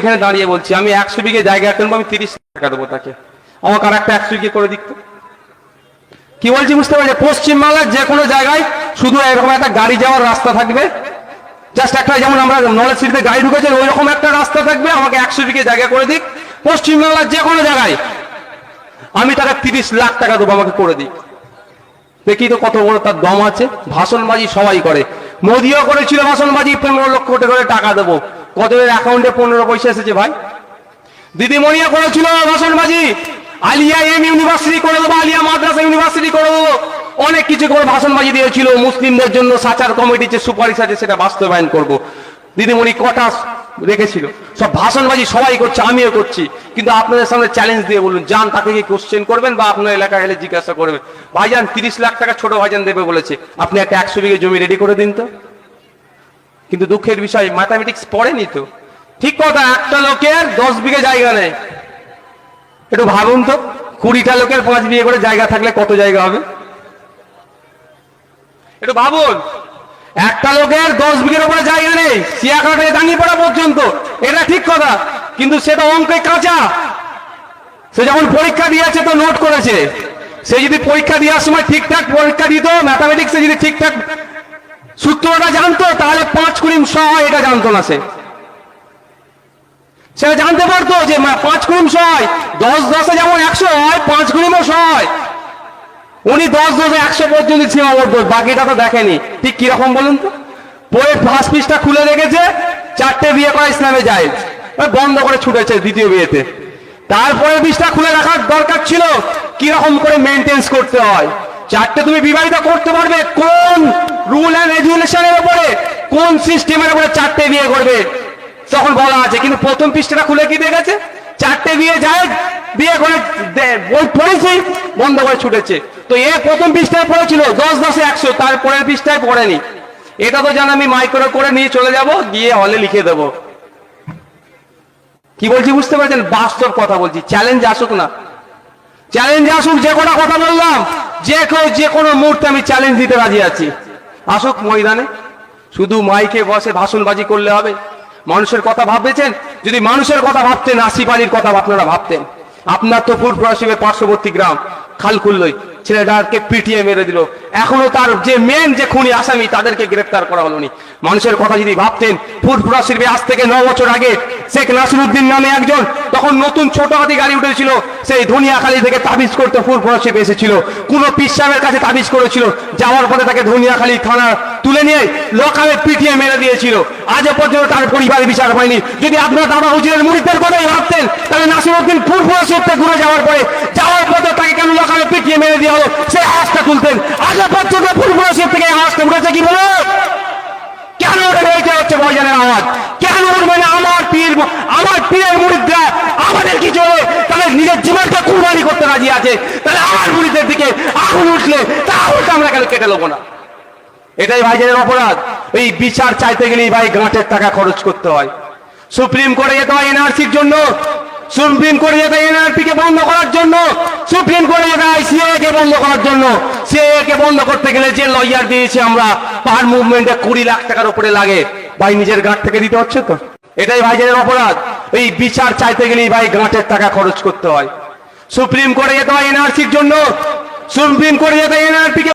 এখানে দাঁড়িয়ে বলছি, আমি একশো বিঘে জায়গা কিনবো, আমি তিরিশ টাকা দেবো তাকে। আমাকে আর একটা একশো বিঘে করে দিত কি বলছি বুঝতে পারছি পশ্চিমবাংলার যে কোনো জায়গায় শুধু এরকম একটা গাড়ি যাওয়ার রাস্তা থাকবে। জাস্ট একটা যেমন আমরা নলেজ সিটিতে গাড়ি ঢুকেছে ওই রকম একটা রাস্তা থাকবে। আমাকে একশো বিঘে জায়গা করে দিক। পশ্চিমবাংলার যে কোনো জায়গায় আমি তাকে তিরিশ লাখ টাকা দেবো, আমাকে করে দিক। দেখি তো কত বড় তার দম আছে। ভাষণবাজি সবাই করে। মোদিও করেছিল ভাষণবাজি, পনেরো লক্ষ কোটি করে টাকা দেবো। কতদের অ্যাকাউন্টে পনেরো পয়সা এসেছে ভাই। দিদিমণিও করেছিল ভাষণবাজি আলিয়া এম ইউনিভার্সিটি করে দেবো, আলিয়া মাদ্রাসা ইউনিভার্সিটি করে দেবো। অনেক কিছু করে ভাষণবাজি দিয়েছিল। মুসলিমদের জন্য সাচার কমিটির যে সুপারিশ আছে সেটা বাস্তবায়ন করব। দিদিমণি কটা রেখেছিল। সব ভাষণবাজি সবাই করছে, আমিও করছি। কিন্তু আপনাদের সামনে চ্যালেঞ্জ দিয়ে বলুন যান তাকে কি কোশ্চেন করবেন বা আপনার এলাকায় এলে জিজ্ঞাসা করবেন? ভাইজান, তিরিশ লাখ টাকা ছোট ভাইজান দেবে বলেছে। আপনি একটা একশো বিঘে জমি রেডি করে দিন তো। কিন্তু দুঃখের বিষয় ম্যাথামেটিক্স পড়েনি তো। ঠিক কথা, একটা লোকের দশ বিঘে জায়গা নেই। একটু ভাবুন তো, কুড়িটা লোকের পাঁচ বিঘে করে জায়গা থাকলে কত জায়গা হবে? একটু ভাবুন, একটা লোকের দশ বিঘের উপরে জায়গা নেই চিয়াখানা থেকে দাঁড়িয়ে পড়া পর্যন্ত। এটা ঠিক কথা, কিন্তু সেটা অঙ্কে কাঁচা। সে যখন পরীক্ষা দিয়েছে তো নোট করেছে। সে যদি পরীক্ষা দেওয়ার সময় ঠিকঠাক পরীক্ষা দিত ম্যাথামেটিক্সে যদি ঠিকঠাক সূত্রটা জানতো, তাহলে পাঁচ কুড়িম হয়, এটা জানতো না সে। সেটা জানতে পারতো যে পাঁচ কুড়িম হয়, দশ দশে যেমন একশো হয়, পাঁচ কুড়িমও হয়। উনি দশ দশে একশো পর্যন্ত সীমাবদ্ধ, বাকিটা তো দেখেনি। ঠিক কীরকম বলুন তো? বইয়ের ফার্স্ট পিসটা খুলে রেখেছে, চারটে বিয়ে করা ইসলামে যায়। বন্ধ করে ছুটেছে দ্বিতীয় বিয়েতে। তারপরে বিষটা খুলে রাখার দরকার ছিল, কীরকম করে মেনটেন্স করতে হয়। চারটে তুমি বিবাহিত করতে পারবে, কোন রুল অ্যান্ড রেগুলেশনের উপরে কোন সিস্টেমের উপরে চারটে বিয়ে করবে? তখন বলা আছে, কিন্তু প্রথম পৃষ্ঠাটা খুলে কি দেখেছে? চারটে বিয়ে যায়, বিয়ে করে বই পড়েছি, বন্ধ করে ছুটেছে। তো এ প্রথম পৃষ্ঠায় পড়েছিল, দশ দশে একশো তারপরের পৃষ্ঠায় পড়েনি। এটা তো জান, আমি মাইক্রো করে নিয়ে চলে যাব, গিয়ে হলে লিখে দেবো। কি বলছি বুঝতে পারছেন? বাস্তব কথা বলছি চ্যালেঞ্জ আসুক না। চ্যালেঞ্জ আসুক, যে কোনো কথা বললাম, যে কেউ যে কোনো মুহূর্তে আমি চ্যালেঞ্জ দিতে রাজি আছি। আসুক ময়দানে। শুধু মাইকে বসে ভাষণবাজি করলে হবে। মানুষের কথা ভাববেছেন? যদি মানুষের কথা ভাবতেন আসিফ আলীর কথা আপনারা ভাবতেন। আপনার তো ফুরফুরা শিবের পার্শ্ববর্তী গ্রাম খালকুল্লই ছেলেটাকে পিটিয়ে মেরে দিল। এখনও তার যে মেন যে খুনি আসামি, তাদেরকে গ্রেফতার করা হলো নি। মানুষের কথা যদি ভাবতেন, ফুরফুরা শিল্পে আজ থেকে ন বছর আগে শেখ নাসিরুদ্দিন নামে একজন, তখন নতুন ছোট হাতি গাড়ি উঠেছিল। সেই ধনিয়াখালী থেকে তাবিজ করতে ফুরফুরা শিল্পে এসেছিল। কোনো পিসাবের কাছে তাবিজ করেছিল। যাওয়ার পরে তাকে ধনিয়াখালী থানা তুলে নিয়ে লোকালে পিটিয়ে মেরে দিয়েছিল। আজ পর্যন্ত তার পরিবার বিচার হয়নি। যদি আপনার দাদা হুজুরের মুড়িদের কথাই ভাবতেন, তাহলে নাসিরুদ্দিন ফুরফুরা সত্যি ঘুরে যাওয়ার পরে, যাওয়ার পথে তাকে কেন লোকালে পিটিয়ে মেরে দেওয়া হলো? সে আস্থা তুলতেন। আজ পর্যন্ত ফুরফুরা শিল্প থেকে এই হাঁসটা উঠেছে কি বলো কেন ওখানে এইটা হচ্ছে ভয়জানের আওয়াজ কেন উঠবে না আমার পীর আমার পীরের মুরিদরা আমাদের কিছু হলে তাদের নিজের জীবনটা কুরবানি করতে রাজি আছে, তাহলে আমার মুরিদের দিকে আগুন উঠলে তা আগুনটা আমরা কেন কেটে নেব না? এটাই ভাইজানের অপরাধ। এই বিচার চাইতে গেলেই ভাই গাঁটের টাকা খরচ করতে হয়। সুপ্রিম কোর্টে যেতে হয় এনআরসির জন্য, সুপ্রিম কোর্টে যেতে এনআরপি কে বন্ধ করার জন্য, সুপ্রিম কোর্টে যেতে হয় সিএ কে বন্ধ করার জন্য। সিএ কে বন্ধ করতে গেলে যে লয়ার দিয়েছে আমরা পার মুভমেন্টে কুড়ি লাখ টাকার উপরে লাগে। ভাই নিজের গাঁট থেকে দিতে হচ্ছে তো? এটাই ভাইজানের অপরাধ। এই বিচার চাইতে গেলেই ভাই গাঁটের টাকা খরচ করতে হয়। সুপ্রিম কোর্টে যেতে হয় এনআরসির জন্য। সুপ্রিম কোর্টে যেতে এনআরপি কে